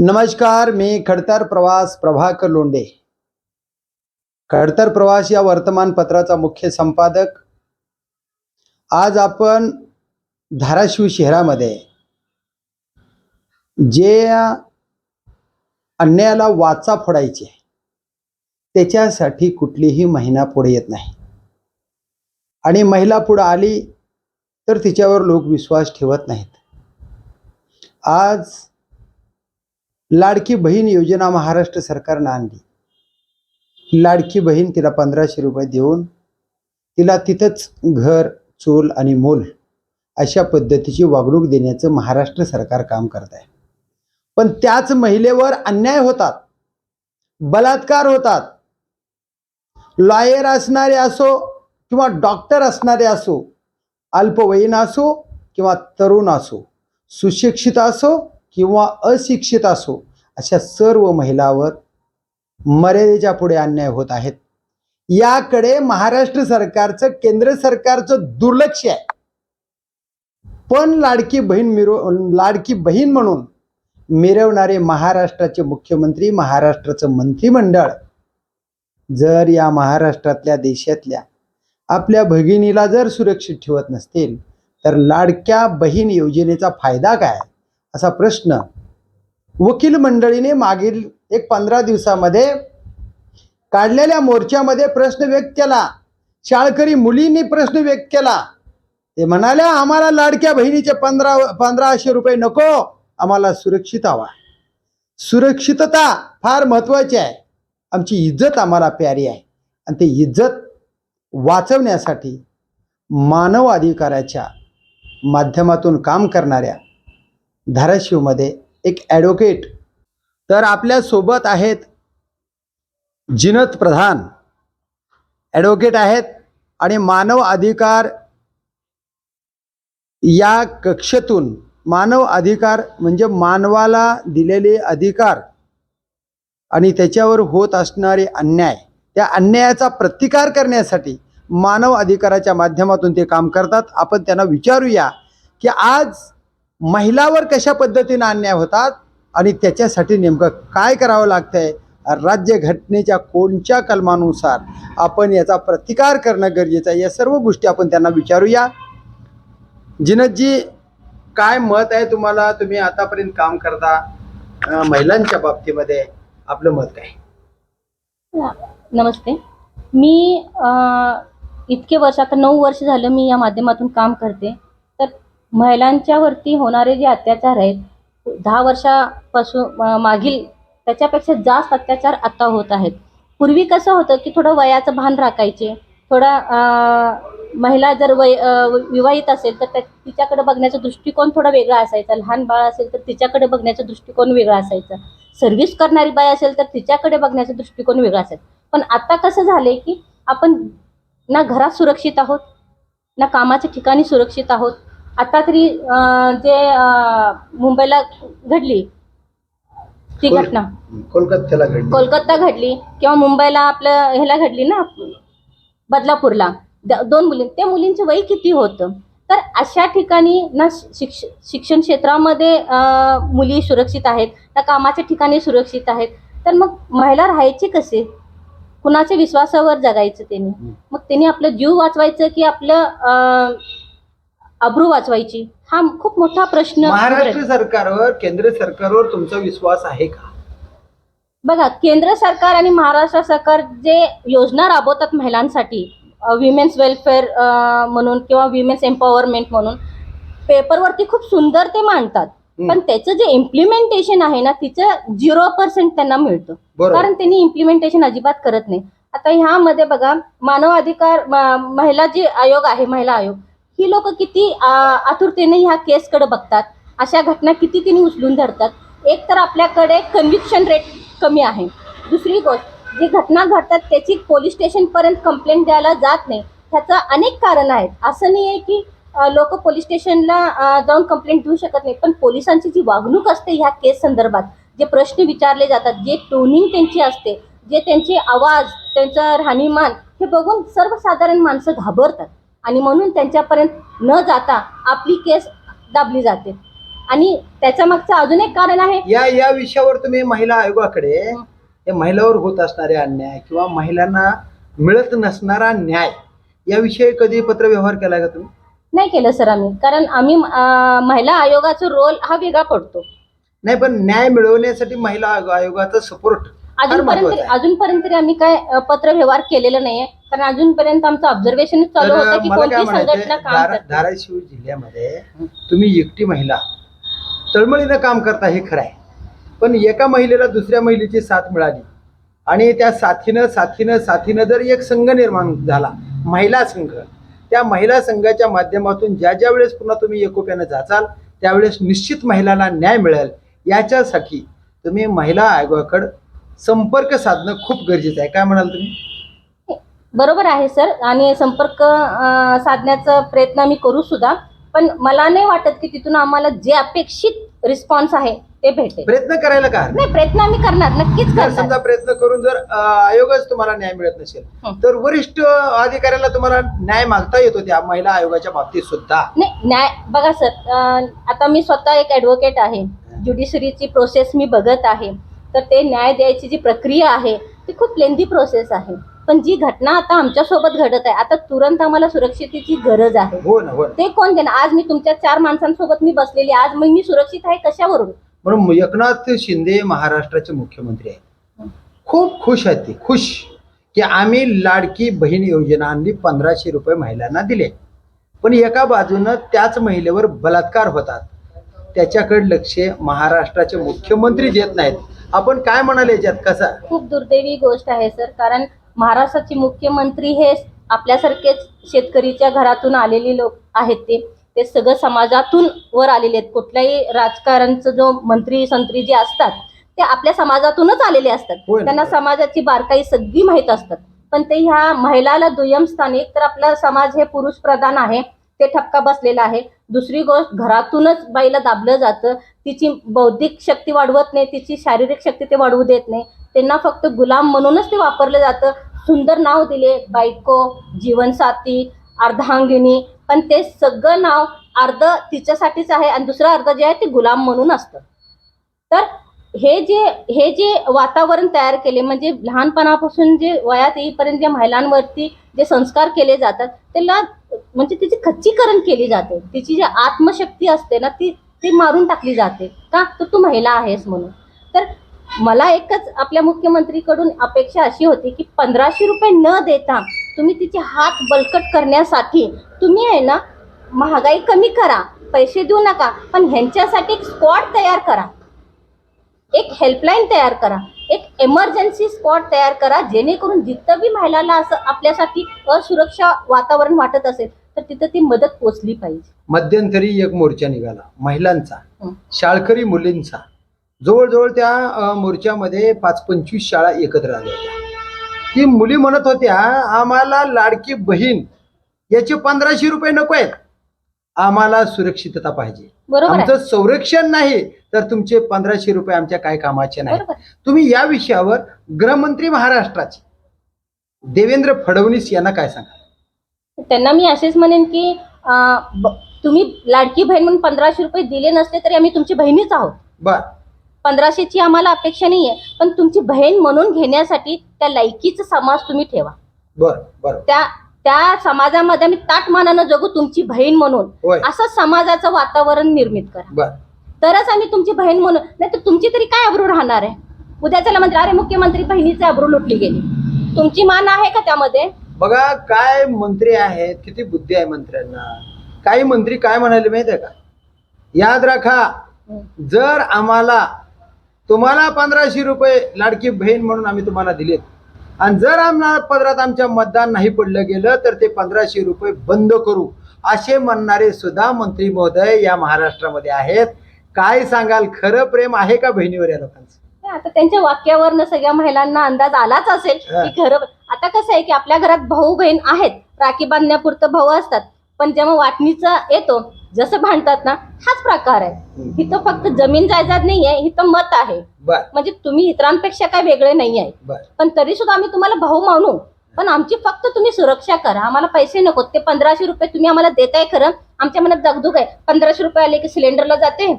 नमस्कार मी खडतर प्रवास प्रभाकर लोंडे खडतर प्रवास या वर्तमानपत्राचा मुख्य संपादक. आज आपण धाराशिव शहरामध्ये जे अन्यायाला वाचा फोडायचे त्याच्यासाठी कुठलीही महिना पुढे येत नाही. आणि महिला पुढं आली तर तिच्यावर लोक विश्वास ठेवत नाहीत. आज लाडकी बहीण योजना महाराष्ट्र सरकारनं आणली. लाडकी बहीण तिला पंधराशे रुपये देऊन तिला तिथंच घर चूल आणि मूल अशा पद्धतीची वागणूक देण्याचं महाराष्ट्र सरकार काम करत आहे. पण त्याच महिलेवर अन्याय होतात बलात्कार होतात. लॉयर असणारे असो किंवा डॉक्टर असणारे असो अल्पवयीन असो किंवा तरुण असो सुशिक्षित असो किंवा अशिक्षित असो अशा सर्व महिलावर मर्यादेच्या पुढे अन्याय होत आहेत. याकडे महाराष्ट्र सरकारचं केंद्र सरकारचं दुर्लक्ष आहे. पण लाडकी बहीण मिरव लाडकी बहीण म्हणून मिरवणारे महाराष्ट्राचे मुख्यमंत्री महाराष्ट्राचं मंत्रिमंडळ जर या महाराष्ट्रातल्या देशातल्या आपल्या भगिनीला जर सुरक्षित ठेवत नसतील तर लाडक्या बहीण योजनेचा फायदा काय? असा प्रश्न. वकील मंडळीने मागील एक पंधरा दिवसामध्ये काढलेल्या मोर्चामध्ये प्रश्न व्यक्त केला. शाळकरी मुलींनी प्रश्न व्यक्त केला. ते म्हणाल्या आम्हाला लाडक्या बहिणीचे पंधरा पंधराशे रुपये नको. आम्हाला सुरक्षित हवा सुरक्षितता फार महत्वाची आहे. आमची इज्जत आम्हाला प्यारी आहे. आणि ते इज्जत वाचवण्यासाठी मानव अधिकाराच्या माध्यमातून काम करणाऱ्या धाराशिवमध्ये एक ॲडव्होकेट तर आपल्यासोबत आहेत जिनत प्रधान. ॲडव्होकेट आहेत आणि मानव अधिकार या कक्षेतून मानव अधिकार म्हणजे मानवाला दिलेले अधिकार आणि त्याच्यावर होत असणारे अन्याय. त्या अन्यायाचा प्रतिकार करण्यासाठी मानव अधिकाराच्या माध्यमातून ते काम करतात. आपण त्यांना विचारूया की आज महिलावर कशा पद्धतीनं अन्याय होतात आणि त्याच्यासाठी नेमकं काय करावं लागतंय? राज्य घटनेच्या कोणत्या कलमानुसार आपण याचा प्रतिकार करणं गरजेचं आहे? या सर्व गोष्टी आपण त्यांना विचारूया. जिनतजी काय मत आहे तुम्हाला? तुम्ही आतापर्यंत काम करता महिलांच्या बाबतीमध्ये आपलं मत काय? नमस्ते. मी इतके वर्ष आता नऊ वर्ष झालं मी या माध्यमातून काम करते. महिलांच्यावरती होणारे जे अत्याचार आहेत दहा वर्षापासून मागील त्याच्यापेक्षा जास्त अत्याचार आता होत आहेत. पूर्वी कसं होतं की थोडं वयाचं भान राखायचे थोडा महिला जर वय विवाहित असेल तर त्या तिच्याकडे बघण्याचा दृष्टिकोन थोडा वेगळा असायचा. लहान बाळ असेल तर तिच्याकडे बघण्याचा दृष्टिकोन वेगळा असायचा. सर्व्हिस करणारी बाई असेल तर तिच्याकडे बघण्याचा दृष्टिकोन वेगळा असायचा. पण आता कसं झालंय की आपण ना घरात सुरक्षित आहोत ना कामाच्या ठिकाणी सुरक्षित आहोत आता तरी अं, जे अं, मुंबईला घडली ती कोल- घटना. कोलकात्याला घडली. कोलकाता घडली किंवा मुंबईला आपल्या ह्याला घडली ना बदलापूरला. द- दोन मुली त्या मुलींचं वय किती होतं? तर अशा ठिकाणी ना शिक्ष शिक्षण क्षेत्रामध्ये अं, मुली सुरक्षित आहेत ना कामाच्या ठिकाणी सुरक्षित आहेत तर मग महिला राहायचे कसे कुणाच्या विश्वासावर जगायचं त्यांनी? मग त्यांनी आपलं जीव वाचवायचं की आपलं अं, अब्रू वाचवायची? हा खूप मोठा प्रश्न महाराष्ट्र सरकारवर केंद्र सरकारवर तुमचा विश्वास आहे का? बघा केंद्र सरकार आणि महाराष्ट्र सरकार जे योजना राबवतात महिलांसाठी विमेन्स वेलफेअर म्हणून किंवा विमेन्स एम्पॉवरमेंट म्हणून पेपरवरती खूप सुंदर ते मांडतात. पण त्याचं जे इम्प्लिमेंटेशन आहे ना तिचं झिरो पर्सेंट त्यांना मिळतं. कारण त्यांनी इम्प्लिमेंटेशन अजिबात करत नाही. आता ह्यामध्ये बघा मानव अधिकार महिला जे आयोग आहे महिला आयोग ती लोक किती आतुरतेने ह्या केसकडे बघतात. अशा घटना किती तिने उचलून धरतात. एक तर आपल्याकडे कन्व्हिक्शन रेट कमी आहे. दुसरी गोष्ट जी घटना घडतात त्याची पोलीस स्टेशनपर्यंत कंप्लेंट द्यायला जात नाही. ह्याचं अनेक कारण आहेत. असं नाही आहे की लोक पोलीस स्टेशनला जाऊन कंप्लेंट देऊ शकत नाही. पण पोलिसांची जी वागणूक असते ह्या केस संदर्भात जे प्रश्न विचारले जातात जे टोनिंग त्यांची असते जे त्यांचे आवाज त्यांचं राहणीमान हे बघून सर्वसाधारण माणसं घाबरतात. आणि म्हणून त्यांच्यापर्यंत न जाता आपली केस दाबली जाते. आणि त्याच्या मागचं अजून एक कारण आहे. या या विषयावर तुम्ही महिला आयोगाकडे. या महिलावर होत असणारे अन्याय किंवा महिलांना मिळत नसणारा न्याय याविषयी कधी पत्रव्यवहार केलाय का तुम्ही? नाही केलं सर आम्ही. कारण आम्ही अं, महिला आयोगाचा रोल हा वेगळा पडतो. नाही पण न्याय मिळवण्यासाठी महिला आयोग- आयोगाचा सपोर्ट अजूनपर्यंत महत्वाचं आहे. अजूनपर्यंत तरी आम्ही काय अं, पत्रव्यवहार केलेला नाहीये. कारण अजूनपर्यंत आमचं ऑब्झर्वेशन चालू होतं की मला काय कोणती संघटना काम धारा- करते. धाराशिव जिल्ह्यामध्ये तुम्ही एकटी महिला तळमळीनं काम करता हे खरं आहे. पण एका महिलेला दुसऱ्या महिलेची साथ मिळाली. आणि त्या साथीनं साथीनं साथीनं जर एक संघ निर्माण झाला महिला संघ त्या महिला संघाच्या माध्यमातून ज्या ज्या वेळेस पुन्हा तुम्ही एकोप्यानं जाचाल त्यावेळेस निश्चित महिलांना न्याय मिळेल. याच्यासाठी तुम्ही महिला आयोगाकडे संपर्क साधणं खूप गरजेचं आहे. काय म्हणाल तुम्ही? बरोबर आहे सर. आणि संपर्क साधण्याचा प्रयत्न आम्ही करू सुद्धा. पण मला नाही वाटत की तिथून आम्हाला जे अपेक्षित रिस्पॉन्स आहे ते भेटेल. प्रयत्न करायला का? नाही प्रयत्न आम्ही करणार. नक्कीच जर करणार. समजा प्रयत्न करून जर अ, आयोगच तुम्हाला न्याय मिळत नसेल हं. तर वरिष्ठ अधिकाऱ्याला तुम्हाला न्याय मागता येतो त्या महिला आयोगाच्या बाबतीत सुद्धा? नाही न्याय बघा सर अं, आता मी स्वतः एक ॲडव्होकेट आहे. ज्युडिशरीची प्रोसेस मी बघत आहे. तर ते न्याय द्यायची जी प्रक्रिया आहे ती खूप लेंदी प्रोसेस आहे. पण जी घटना आता आमच्यासोबत घडत आहे आता तुरंत आम्हाला सुरक्षितेची गरज आहे. हो ना हो ना. ते कोण देणार? आज मी तुमच्या चार माणसांसोबत मी बसलेली आहे. आज मग मी सुरक्षित आहे कशावरून? म्हणून एकनाथ शिंदे महाराष्ट्राचे मुख्यमंत्री आहेत. खूप खुश आहेत ते. खुश की आम्ही लाडकी बहीण योजना आणली पंधराशे रुपये महिलांना दिले. पण एका बाजूनं त्याच महिलेवर बलात्कार होतात. त्याच्याकडे लक्ष महाराष्ट्राचे मुख्यमंत्री देत नाहीत. आपण काय म्हणाले याच्यात? कसं? खूप दुर्दैवी गोष्ट आहे सर. कारण महाराष्ट्राचे मुख्यमंत्री हे आपल्यासारखेच शेतकरीच्या घरातून आलेले लोक आहेत ते. ते सगळं समाजातून वर आलेले आहेत. कुठल्याही राजकारणचं जो मंत्री संत्री जे असतात ते आपल्या समाजातूनच आलेले असतात. त्यांना समाजाची बारकाई सगळी माहीत असतात. पण ते ह्या महिलाला दुय्यम स्थान एक तर आपला समाज हे पुरुष प्रधान आहे ते ठपका बसलेला आहे. दुसरी गोष्ट घरातूनच बाईला दाबलं जातं. तिची बौद्धिक शक्ती वाढवत नाही तिची शारीरिक शक्ती ते वाढवू देत नाही. त्यांना फक्त गुलाम म्हणूनच ते वापरलं जातं. सुंदर नाव दिले बायको जीवनसाथी अर्धांगिनी पण ते सगळं नाव अर्ध तिच्यासाठीच आहे आणि दुसरं अर्ध जे आहे ते गुलाम म्हणून असतं. तर हे जे हे जे वातावरण तयार केले म्हणजे लहानपणापासून जे वयात येईपर्यंत जे महिलांवरती जे संस्कार केले जातात त्याला म्हणजे तिची खच्चीकरण केली जाते. तिची जी आत्मशक्ती असते ना ती ती मारून टाकली जाते. का? तर तू महिला आहेस म्हणून. तर मला एकच आपल्या मुख्यमंत्रीकडून अपेक्षा अशी होती की पंधराशे रुपये न देता तुम्ही तिचे हात बलकट करण्यासाठी तुम्ही आहे ना महागाई कमी करा पैसे देऊ नका पण ह्यांच्यासाठी एक स्क्वॉड तयार करा. एक हेल्पलाईन तयार करा. एक एमर्जन्सी स्पॉट तयार करा जेणेकरून जिथं बी महिलाला असं आपल्यासाठी असुरक्षा वातावरण वाटत असेल तर तिथं ती मदत पोचली पाहिजे. मध्यंतरी एक मोर्चा निघाला महिलांचा. शाळकरी मुलींचा. जवळजवळ त्या मोर्चामध्ये पाच पंचवीस शाळा एकत्र आल्या होत्या. ती मुली म्हणत होत्या आम्हाला लाडकी बहीण याचे पंधराशे रुपये नको आहेत. आम्हाला सुरक्षितता पाहिजे. आमचं संरक्षण नाही तर तुमचे पंधराशे रुपये आमच्या काय कामाचे नाही. तुम्ही या विषयावर गृहमंत्री महाराष्ट्राचे देवेंद्र फडणवीस यांना काय सांगा त्यांना मी असेच म्हणेन की तुम्ही लाडकी बहीण म्हणून पंधराशे रुपये दिले नसले तरी आम्ही तुमची बहिणीच आहोत. बर. पंधराशेची आम्हाला अपेक्षा नाही आहे पण तुमची बहीण म्हणून घेण्यासाठी त्या लायकीचा समाज तुम्ही ठेवा. बर बर. त्या त्या समाजामध्ये आम्ही ताटमानानं जगू तुमची बहीण म्हणून. असं समाजाचं वातावरण निर्मित करा. बर. तरच आम्ही तुमची बहीण म्हणून नाही तर तुमची तरी काय अब्रू राहणार आहे? उद्याच्याला म्हणते अरे मुख्यमंत्री बहिणीचे अब्रू लुटली गेली. तुमची मान आहे का त्यामध्ये? बघा काय मंत्री आहेत किती बुद्धी आहे मंत्र्यांना. काही मंत्री काय म्हणाले माहिती आहे का? याद राखा जर आम्हाला तुम्हाला पंधराशे रुपये लाडकी बहीण म्हणून आम्ही तुम्हाला दिलेत. आणि जर आम्हाला पदरात आमच्या मतदान नाही पडलं गेलं तर ते पंधराशे रुपये बंद करू असे म्हणणारे सुद्धा मंत्री महोदय या महाराष्ट्रामध्ये आहेत. काय सांगाल? खरं प्रेम आहे का बहिणीवर या लोकांचं? आता त्यांच्या वाक्यावरनं सगळ्या महिलांना अंदाज आलाच असेल. की खरं आता कसं आहे की आपल्या घरात भाऊ बहीण आहेत राखी बांधण्यापुरतं भाऊ असतात. पण जेव्हा वाटणीचा येतो जसं भांडतात ना हाच प्रकार आहे. इथं फक्त जमीन जायदाद नाही आहे इथं मत आहे. म्हणजे तुम्ही इतरांपेक्षा काय वेगळे नाही आहे. पण तरी सुद्धा आम्ही तुम्हाला भाऊ मानू. पण आमची फक्त तुम्ही सुरक्षा करा. आम्हाला पैसे नको. ते पंधराशे रुपये तुम्ही आम्हाला देताय खरं. आमच्या मनात दगदुग आहे. पंधराशे रुपये आले की सिलेंडरला जाते.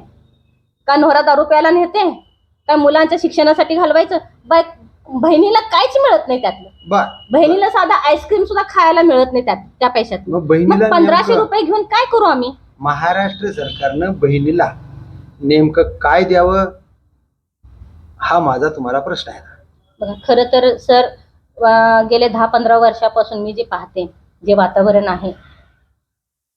का नवरा दारू प्यायला नेते? काय मुलांच्या शिक्षणासाठी घालवायचं? बाय बहिणीला काहीच मिळत नाही त्यातलं. बहिणीला साधा आईस्क्रीम सुद्धा खायला मिळत नाही त्यात त्या पैशात. पंधराशे रुपये घेऊन काय करू आम्ही? महाराष्ट्र सरकारनं बहिणीला नेमकं काय द्यावं? हा माझा तुम्हाला प्रश्न आहे. बघा खरं तर सर अं, गेले दहा पंधरा वर्षापासून मी जे पाहते जे वातावरण आहे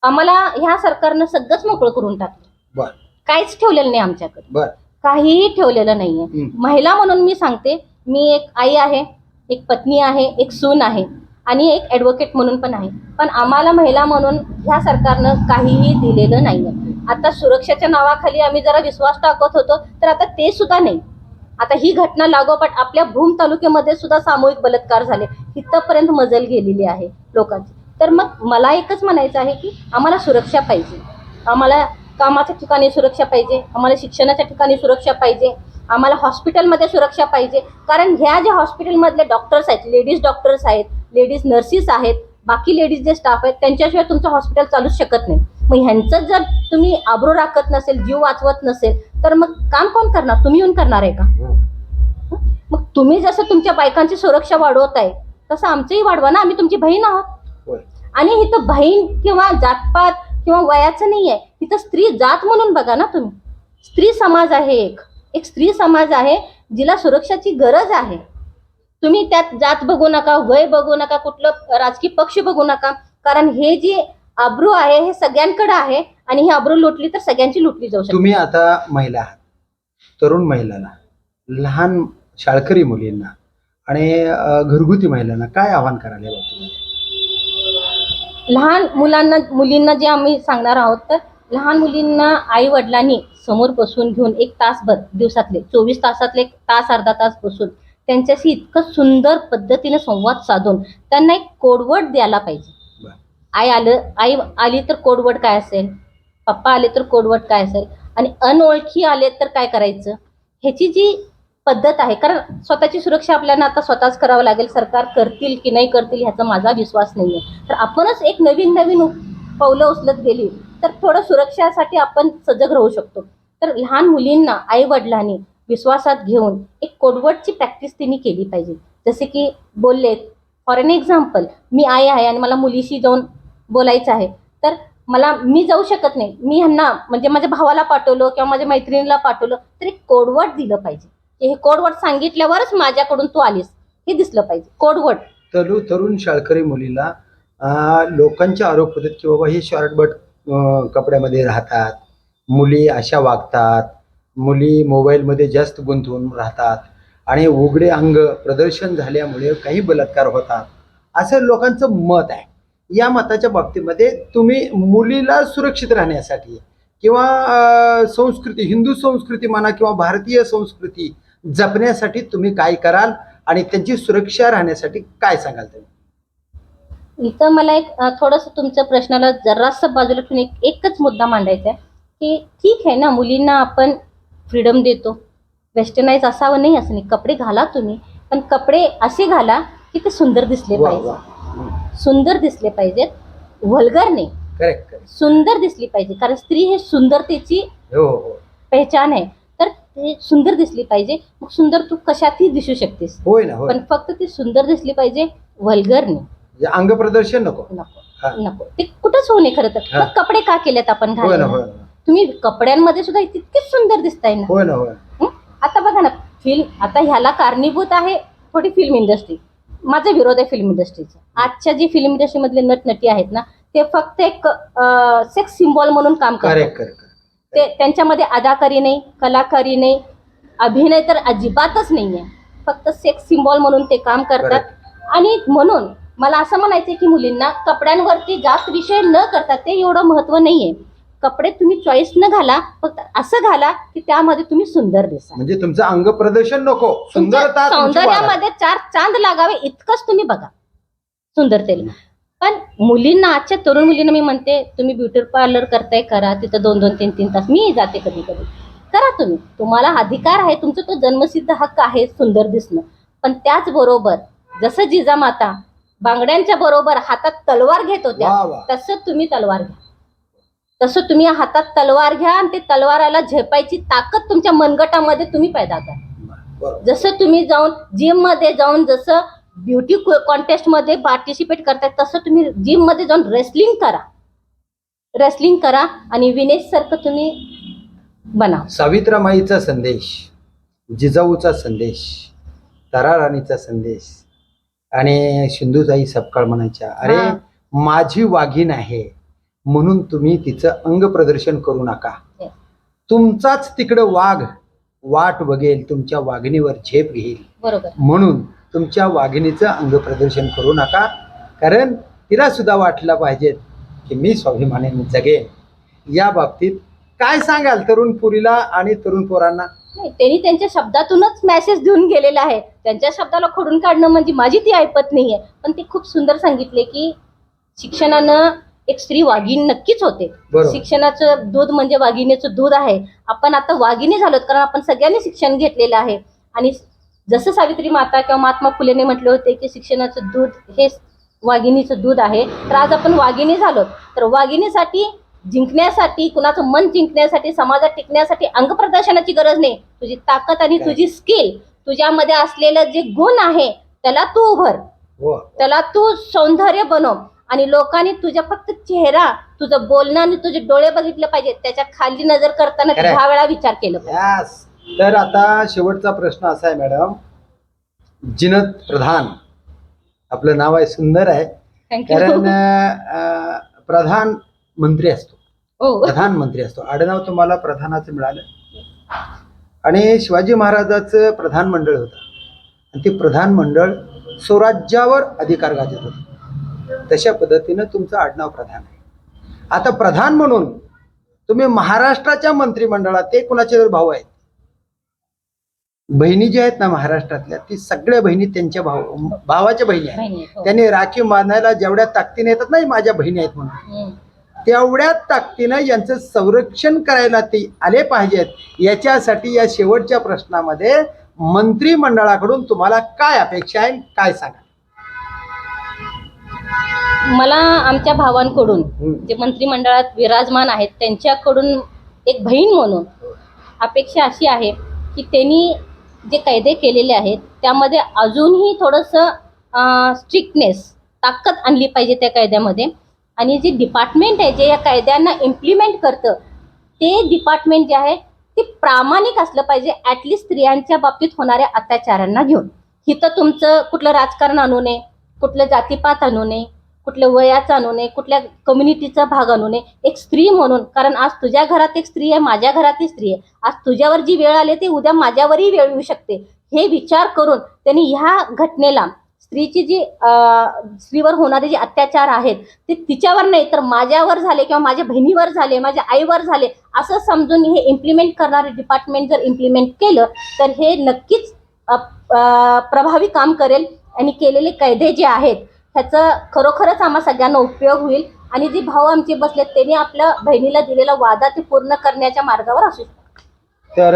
आम्हाला ह्या सरकारनं सगळंच मोकळं करून टाकलं. बर. काहीच ठेवलेलं नाही आमच्याकडे. बर. काहीही ठेवलेलं नाहीये. महिला म्हणून मी सांगते मी एक आई आहे एक पत्नी आहे एक सून आहे. आणि एक ॲडव्होकेट म्हणून पण आहे. पण आम्हाला महिला म्हणून ह्या सरकारनं काहीही दिलेलं नाही आहे आता सुरक्षेच्या नावाखाली आम्ही जरा विश्वास टाकत होतो तर आता ते सुद्धा नाही. आता ही घटना लागोपाठ आपल्या भूम तालुक्यामध्ये सुद्धा सामूहिक बलात्कार झाले. इथपर्यंत मजल गेलेली आहे लोकांची. तर मग मला एकच म्हणायचं आहे की आम्हाला सुरक्षा पाहिजे. आम्हाला कामाच्या ठिकाणी सुरक्षा पाहिजे आम्हाला शिक्षणाच्या ठिकाणी सुरक्षा पाहिजे आम्हाला हॉस्पिटलमध्ये सुरक्षा पाहिजे. कारण ह्या ज्या हॉस्पिटलमधले डॉक्टर्स आहेत लेडीज डॉक्टर्स आहेत लेडीज नर्सिस आहेत बाकी लेडीज जे स्टाफ आहेत त्यांच्याशिवाय तुमचं हॉस्पिटल चालूच शकत नाही. मग ह्यांचं जर तुम्ही आबरू राखत नसेल जीव वाचवत नसेल तर मग काम कोण करणार? तुम्ही येऊन करणार आहे का? मग तुम्ही जसं तुमच्या बायकांची सुरक्षा वाढवताय तसं आमचंही वाढवा ना आम्ही तुमची बहीण आहोत. आणि इथं बहीण किंवा जातपात किंवा वयाचं नाही आहे इथं स्त्री जात म्हणून बघा ना तुम्ही. स्त्री समाज आहे एक. एक स्त्री समाज आहे जिला सुरक्षाची गरज आहे. तुम्ही त्यात जात बघू नका वय बघू नका कुठलं राजकीय पक्ष बघू नका. कारण हे जे आब्रू आहे हे सगळ्यांकडे आहे आणि ही आब्रू लुटली तर सगळ्यांची लुटली जाऊ शकते. तुम्ही आता महिला आहात तरुण महिलांना लहान शाळकरी मुलींना आणि अं, घरगुती महिलांना काय आव्हान करायला या बाबतीमध्ये? लहान मुलांना मुलींना जे आम्ही सांगणार आहोत तर लहान मुलींना आई वडिलांनी समोर बसून घेऊन एक तासभर दिवसातले चोवीस तासातले एक तास अर्धा तास बसून त्यांच्याशी इतकं सुंदर पद्धतीने संवाद साधून त्यांना एक कोडवर्ड द्यायला पाहिजे. आई आलं आई आली तर कोडवर्ड काय असेल? पप्पा आले तर कोडवर्ड काय असेल? आणि अनओळखी आले तर काय करायचं? ह्याची जी पद्धत आहे कारण स्वतःची सुरक्षा आपल्याला आता स्वतःच करावं लागेल सरकार करतील की नाही करतील ह्याचा माझा विश्वास नाही आहे तर आपणच एक नवीन नवीन पावलं उचलत गेली तर थोडं सुरक्षासाठी आपण सजग राहू शकतो. तर लहान मुलींना आई वडिलांनी विश्वासात घेऊन एक कोडवर्डची प्रॅक्टिस तिने केली पाहिजे. जसे की बोलले फॉर एन एक्झाम्पल मी आई आहे आणि मला मुलीशी जाऊन बोलायचं आहे. तर मला मी जाऊ शकत नाही. मी ह्यांना म्हणजे माझ्या भावाला पाठवलं किंवा माझ्या मैत्रिणीला पाठवलं तर एक कोडवर्ड दिलं पाहिजे. की हे कोडवर्ड सांगितल्यावरच माझ्याकडून तू आलीस हे दिसलं पाहिजे. कोडवर्ड. तरुण तरुण शाळकरी मुलीला लोकांचे आरोप होतात की बाबा हे शॉर्टबट कपड्यामध्ये राहतात. मुली अशा वागतात. मुली मोबाईलमध्ये जास्त गुंतवून राहतात आणि उघडे अंग प्रदर्शन झाल्यामुळे काही बलात्कार होतात. असं लोकांचं मत आहे. या मताच्या बाबतीमध्ये तुम्ही मुलीला सुरक्षित राहण्यासाठी किंवा संस्कृती हिंदू संस्कृती म्हणा किंवा भारतीय संस्कृती जपण्यासाठी तुम्ही काय कराल आणि त्यांची सुरक्षा राहण्यासाठी काय सांगाल तुम्ही? इथं मला एक थोडस थोडंसं तुमच्या प्रश्नाला जरासं बाजूला ठेवून एकच मुद्दा मांडायचा आहे की ठीक आहे ना मुलींना आपण फ्रीडम देतो. वेस्टर्नाइज असावं नाही असं नाही. कपडे घाला तुम्ही. पण कपडे असे घाला की ते सुंदर दिसले पाहिजे. सुंदर दिसले पाहिजेत. व्हल्गर नाही. करेक्ट करेक्ट सुंदर दिसली पाहिजे. कारण स्त्री हे सुंदरतेची हो हो पहचान आहे. तर ते सुंदर दिसली पाहिजे. मग सुंदर तू कशातही दिसू शकतेस. होय ना होय. पण फक्त ती सुंदर दिसली पाहिजे. व्हल्गर नाही. अंग प्रदर्शन नको. नको. हा. नको. ते कुठंच होऊ नये खरं तर. हा. कपडे का केलेत आपण होय ना घालायला? होय ना. तुम्ही कपड्यांमध्ये सुद्धा तितकेच सुंदर दिसताय ना. होय ना होय. हं? आता बघा ना फिल्म आता ह्याला कारणीभूत आहे थोडी फिल्म इंडस्ट्री माझा विरोध आहे फिल्म इंडस्ट्रीचा आजच्या जी फिल्म इंडस्ट्रीमधले नटनटी आहेत ना ते फक्त एक सेक्स सिम्बॉल म्हणून काम करतात. करेक्ट करेक्ट ते त्यांच्यामध्ये अदाकारी नाही कलाकारी नाही अभिनय तर अजिबातच नाही आहे फक्त सेक्स सिम्बॉल म्हणून ते काम करतात. आणि म्हणून मला असं म्हणायचं की मुलींना कपड्यांवरती जास्त विषय न करता ते एवढं महत्त्व नाही आहे कपडे तुम्ही चॉईस न घाला फक्त असं घाला की त्यामध्ये तुम्ही सुंदर दिसा म्हणजे तुमचं अंग प्रदर्शन नको. सुंदरता तुमची वाढावी. सौंदर्यामध्ये चार चांद लागावे इतकंच तुम्ही बघा. सुंदरतेला. पण मुलींना आजच्या तरुण मुलींना मी म्हणते तुम्ही ब्युटी पार्लर करताय करा. तिथं दोन दोन तीन तीन तास. मी जाते कधी कधी करा तुम्ही. तुम्हाला अधिकार आहे. तुमचा तो जन्मसिद्ध हक्क आहे सुंदर दिसणं. पण त्याचबरोबर जसं जिजामाता बांगड्यांच्या बरोबर हातात तलवार घेत होत्या वा. तसं तुम्ही तलवार घ्या. तसं तुम्ही हातात तलवार घ्या आणि ते तलवाराला झेपायची ताकद तुमच्या मनगटामध्ये तुम्ही पैदा करा. जसं तुम्ही जाऊन जिममध्ये जाऊन जसं ब्युटी कॉन्टेस्टमध्ये पार्टिसिपेट करताय तसं तुम्ही जिममध्ये जाऊन रेसलिंग करा. रेसलिंग करा आणि विनेश सारखं तुम्ही बना सावित्रामाईचा संदेश जिजाऊचा संदेश ताराराणीचा संदेश आणि सिंधुताई सपकाळ म्हणायच्या अरे. माझी वाघीण आहे. म्हणून तुम्ही तिचं अंग प्रदर्शन करू नका. Yes. तुमचाच तिकडं वाघ वाट बघेल तुमच्या वाघिणीवर झेप घेईल. बरोबर. म्हणून तुमच्या वाघिणीचं अंग प्रदर्शन करू नका. कारण तिला सुद्धा वाटलं पाहिजे की मी स्वाभिमानाने जगेन. या बाबतीत काय सांगाल तरुण पुरीला आणि तरुण पोरांना? नाही त्यांनी त्यांच्या शब्दातूनच मेसेज देऊन गेलेला आहे. त्यांच्या शब्दाला खोडून काढणं म्हणजे माझी ती ऐपत नाहीये. पण ते खूप सुंदर सांगितले की शिक्षणानं एक स्त्री वाघीण नक्कीच होते. बरोबर. शिक्षणाचं दूध म्हणजे वाघिणीचं दूध आहे. आपण आता वाघिणी झालोत कारण आपण सगळ्यांनी शिक्षण घेतलेलं आहे. आणि जसं सावित्री माता किंवा महात्मा फुलेने म्हटले होते की शिक्षणाचं दूध हे वाघिणीचं दूध आहे. तर आज आपण वाघिणी झालोत. तर वाघिणीसाठी जिंकण्यासाठी कुणाचं मन जिंकण्यासाठी समाजात टिकण्यासाठी अंग प्रदर्शनाची गरज नाही. तुझी ताकद आणि तुझी स्किल तुझ्यामध्ये असलेलं जे गुण आहे त्याला तू उभर त्याला तू सौंदर्य बनव. आणि लोकांनी तुझ्या फक्त चेहरा तुझं बोलणं आणि तुझे डोळे बघितले पाहिजे त्याच्याखाली नजर करताना तू Correct. दहा वेळा विचार केला पाहिजे. Yes. तर आता शेवटचा प्रश्न असा आहे मॅडम. जिनत प्रधान. आपलं नाव आहे सुंदर आहे. थँक्यू कारण अं, प्रधान मंत्री असतो. हो प्रधानमंत्री असतो. आडनाव तुम्हाला प्रधानाचं मिळालं. आणि शिवाजी महाराजाचं प्रधान मंडळ होतं. आणि ते प्रधान मंडळ स्वराज्यावर अधिकार गाजत होतं. तशा पद्धतीनं तुमचं आडनाव प्रधान आहे. आता प्रधान म्हणून तुम्ही महाराष्ट्राच्या मंत्रिमंडळात ते कुणाचे तर भाऊ आहेत? बहिणी ज्या आहेत ना महाराष्ट्रातल्या ती सगळ्या बहिणी त्यांच्या भाऊ भावाच्या बहिणी आहेत. हो. त्यांनी राखी बांधायला जेवढ्या ताकदीने येतात नाही माझ्या बहिणी आहेत म्हणून. तेवढ्या ताकदीनं यांचं संरक्षण करायला ते आले पाहिजेत. याच्यासाठी या शेवटच्या प्रश्नामध्ये मंत्रिमंडळाकडून तुम्हाला काय अपेक्षा आहे काय सांगा मला आमच्या भावांकडून. जे मंत्रिमंडळात विराजमान आहेत त्यांच्याकडून एक बहीण म्हणून अपेक्षा अशी आहे की त्यांनी जे कायदे केलेले आहेत त्यामध्ये अजूनही थोडंसं स्ट्रिक्टनेस ताकद आणली पाहिजे त्या कायद्यामध्ये आणि जे डिपार्टमेंट आहे जे या कायद्यांना इम्प्लिमेंट करतं ते डिपार्टमेंट जे आहे ते प्रामाणिक असलं पाहिजे ॲटलिस्ट स्त्रियांच्या बाबतीत होणाऱ्या अत्याचारांना घेऊन इथं तुमचं कुठलं राजकारण आणू नये कुठलं जातीपात आणू नये कुठल्या वयाचा आणू नये कुठल्या कम्युनिटीचा भाग आणू नये एक स्त्री म्हणून. कारण आज तुझ्या घरात एक स्त्री आहे माझ्या घरातही स्त्री आहे. आज तुझ्यावर जी वेळ आली ती उद्या माझ्यावरही वेळ येऊ शकते. हे विचार करून त्यांनी ह्या घटनेला स्त्रीची जी स्त्रीवर होणारे जे अत्याचार आहेत ते तिच्यावर नाही तर माझ्यावर झाले किंवा माझ्या बहिणीवर झाले माझ्या आईवर झाले असं समजून हे इम्प्लिमेंट करणारे डिपार्टमेंट जर इम्प्लिमेंट केलं तर हे नक्कीच प्रभावी काम करेल आणि केलेले कायदे जे आहेत ह्याचा खरोखरच आम्हा सगळ्यांना उपयोग होईल. आणि जे भाऊ आमचे बसलेत त्यांनी आपल्या बहिणीला दिलेला वादा ते पूर्ण करण्याच्या मार्गावर असू तर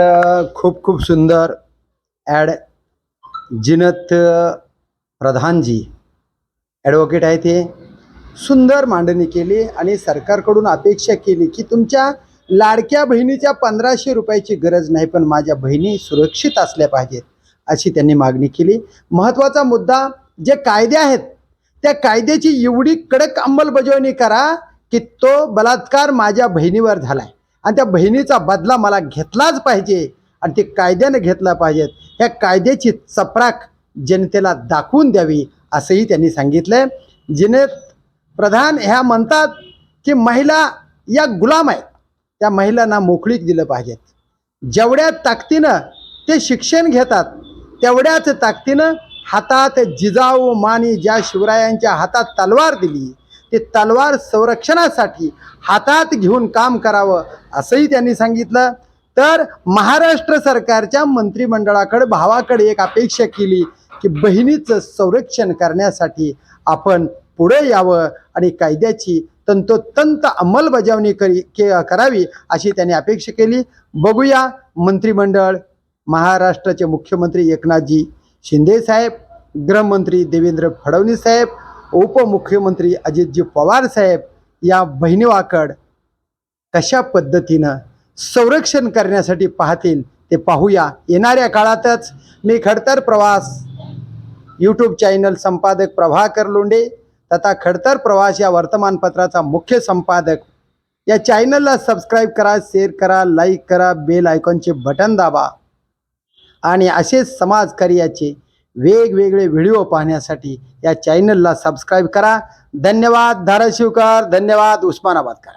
खूप खूप सुंदर ॲड जिनत प्रधानजी. ॲडव्होकेट आहे ते. सुंदर मांडणी केली आणि सरकारकडून अपेक्षा केली की तुमच्या लाडक्या बहिणीच्या पंधराशे रुपयाची गरज नाही पण माझ्या बहिणी सुरक्षित असल्या पाहिजेत अशी त्यांनी मागणी केली. महत्त्वाचा मुद्दा जे कायदे आहेत त्या कायद्याची एवढी कडक अंमलबजावणी करा की तो बलात्कार माझ्या बहिणीवर झाला आहे आणि त्या बहिणीचा बदला मला घेतलाच पाहिजे आणि ते कायद्यानं घेतला पाहिजेत ह्या कायद्याची चपराक जनतेला दाखवून द्यावी असंही त्यांनी सांगितलंय. जिने प्रधान ह्या म्हणतात की महिला या गुलाम आहेत. त्या महिलांना मोकळीक दिलं पाहिजेत जेवढ्या ताकदीनं ते शिक्षण घेतात तेवढ्याच ताकदीनं हातात जिजाऊ मानी ज्या शिवरायांच्या हातात तलवार दिली ते तलवार संरक्षणासाठी हातात घेऊन काम करावं असंही त्यांनी सांगितलं. तर महाराष्ट्र सरकारच्या मंत्रिमंडळाकडे भावाकडे एक अपेक्षा केली की बहिणीचं संरक्षण करण्यासाठी आपण पुढे यावं आणि कायद्याची तंतोतंत अंमलबजावणी करी के करावी अशी त्यांनी अपेक्षा केली. बघूया मंत्रिमंडळ महाराष्ट्राचे मुख्यमंत्री एकनाथजी शिंदे साहेब गृहमंत्री देवेंद्र फडणवीस साहेब उपमुख्यमंत्री अजितजी पवार साहेब या बहिणीवाकड कशा पद्धतीनं संरक्षण करण्यासाठी पाहतील ते पाहूया. येणाऱ्या काळातच मी खडतर प्रवास यूट्यूब चॅनल संपादक प्रभाकर लोंडे तथा खडतर प्रवास या वर्तमानपत्राचा मुख्य संपादक. या चॅनलला सबस्क्राईब करा शेअर करा लाईक करा बेल आयकॉनचे बटन दाबा. आणि असेच समाजकार्याचे वेगवेगळे व्हिडिओ पाहण्यासाठी या चॅनलला सबस्क्राईब करा. धन्यवाद धाराशिवकर. धन्यवाद उस्मानाबादकर.